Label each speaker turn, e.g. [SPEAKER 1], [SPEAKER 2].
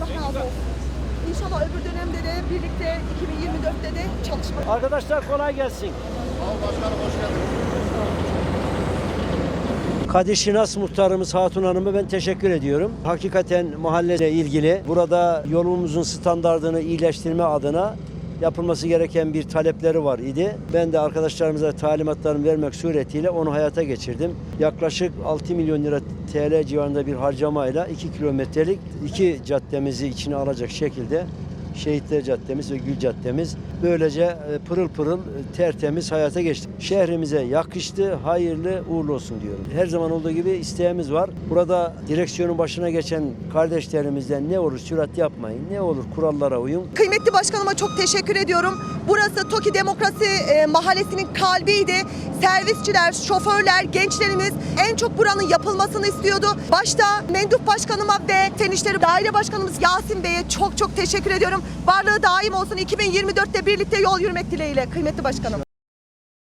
[SPEAKER 1] Allah razı olsun. İnşallah öbür dönemde de birlikte 2024'te de çalışmak.
[SPEAKER 2] Arkadaşlar kolay gelsin. Kadir Şinas muhtarımız Hatun Hanım'a ben teşekkür ediyorum. Hakikaten mahalleyle ilgili burada yolumuzun standartını iyileştirme adına yapılması gereken bir talepleri var idi. Ben de arkadaşlarımıza talimatlarımı vermek suretiyle onu hayata geçirdim. Yaklaşık 6 milyon lira TL civarında bir harcamayla 2 kilometrelik iki caddemizi içine alacak şekilde Şehitler Caddemiz ve Gül Caddemiz böylece e, pırıl pırıl e, tertemiz hayata geçti. Şehrimize yakıştı, hayırlı uğurlu olsun diyorum. Her zaman olduğu gibi isteğimiz var. Burada direksiyonun başına geçen kardeşlerimizden ne olur sürat yapmayın, ne olur kurallara uyun.
[SPEAKER 1] Kıymetli başkanıma çok teşekkür ediyorum. Burası TOKİ Demokrasi e, Mahallesi'nin kalbiydi. Servisçiler, şoförler, gençlerimiz en çok buranın yapılmasını istiyordu. Başta Mendup Başkanıma ve Fen Daire Başkanımız Yasin Bey'e çok çok teşekkür ediyorum. Varlığı daim olsun 2024'te birlikte yol yürümek dileğiyle kıymetli başkanım.